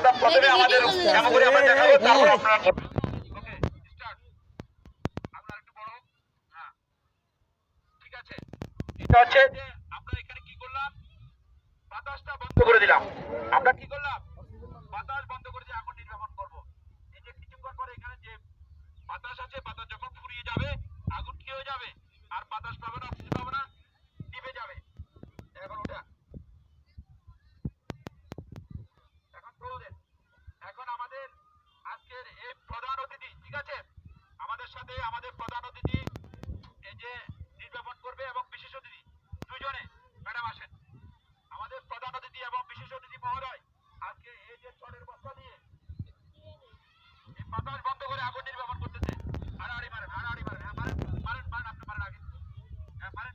আমরা প্রথমে আমাদের কেমন করে আমরা দেখাবো তারপর আপনারা করবেন। ওকে স্টার্ট আপনারা একটু বড় হোক। হ্যাঁ ঠিক আছে। এটা হচ্ছে আমরা এখানে কি করলাম? বাতাসটা বন্ধ করে দিলাম। আমরা কি করলাম? বাতাস বন্ধ করে দিয়ে আগুন নির্বাপন করব। এই যে কিছুক্ষণ পরে এখানে যে বাতাস আছে বাতাস যখন ফুরিয়ে যাবে আগুন কি হয়ে যাবে? আর বাতাস পাবে না অক্সিজেন পাবে না নিভে যাবে এখন ওটা এখন তোল দেন এখন আমাদের আজকের এই প্রধান অতিথি ঠিক আছে আমাদের সাথে আমাদের প্রধান অতিথি এই যে নির্বাপন করবে এবং বিশেষ অতিথি দুজনে ম্যাডাম আসেন আমাদের প্রধান অতিথি এবং বিশেষ অতিথি মহোদয় আজকে এই যে চরের বস্তা দিয়ে এই বাতাস বন্ধ করে আগুন নির্বাপন করতেছে। আড়াআড়ি মারেন আড়াআড়ি মারেন হ্যাঁ মারেন মারেন মারেন আপনি মারেন আগে। হ্যাঁ মারেন।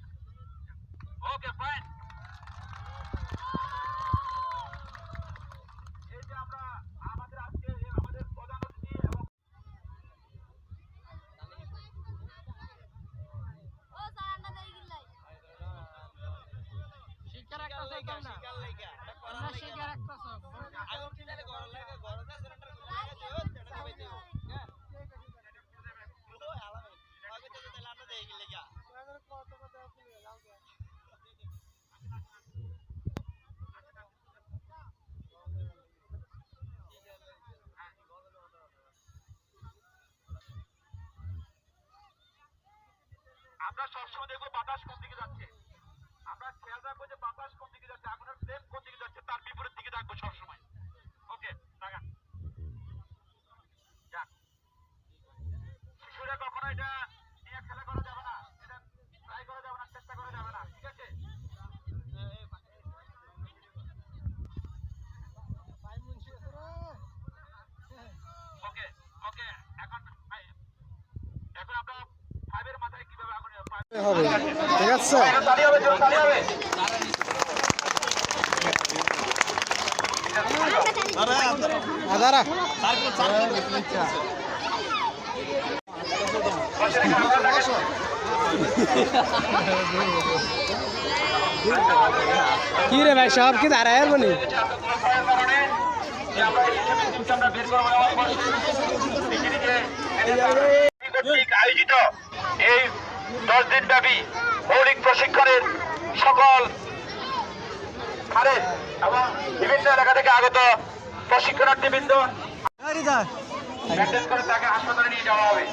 ওকে ফাইন এই যে আমরা আমাদের আজকে এই আমাদের প্রধান অতিথি এবং ও সারান্না দেই গিলাই শিকার একটা সব না। শিকার একটা সব আমরা সবসময় দেখব বাতাস কোন দিকে যাচ্ছে। আমরা খেয়াল রাখব যে বাতাস কোন দিকে যাচ্ছে আগুনের ফ্লেম কোন দিকে যাচ্ছে তার বিপরীত দিকে থাকব সবসময় ওকে লাগান যাক শিশুরা কখনো এটা নিয়ে খেলা করা যাবে না এটা ট্রাই করা যাবে না চেষ্টা করা যাবে না ঠিক আছে ওকে ওকে এখন এখন আমরা ফাইভের মাথায় কীভাবে আগুন কি রে ভাই সব কি দাঁড়ায় কর্তৃক আয়োজিত এই দশ দিন ব্যাপী মৌলিক প্রশিক্ষণের সকল এবং বিভিন্ন এলাকা থেকে আগত প্রশিক্ষণার্থী বৃন্দ করে তাকে হাসপাতালে নিয়ে যাওয়া হবে।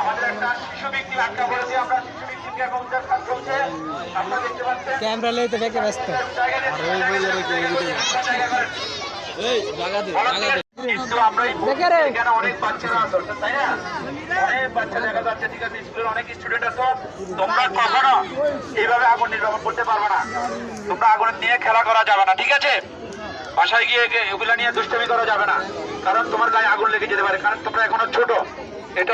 আমাদের একটা শিশু ব্যক্তি আটকা পড়েছে আমরা শিশু ব্যক্তিকে এখন উদ্ধার কাজ চলছে ক্যামেরা লইতে দেখে ব্যস্ত। কিন্তু আমরা এখানে অনেক বাচ্চারা আছে তাই না? অনেক বাচ্চা দেখা যাচ্ছে ঠিক আছে স্কুলের অনেক স্টুডেন্ট আছে। তোমরা কখনো এইভাবে আগুন নির্বাপন করতে পারবে না। তোমরা আগুন নিয়ে খেলা করা যাবে না ঠিক আছে? বাসায় গিয়ে এগুলা নিয়ে দুষ্টমি করা যাবে না। কারণ তোমার গায়ে আগুন লেগে যেতে পারে কারণ তোমরা এখনও ছোট। এটা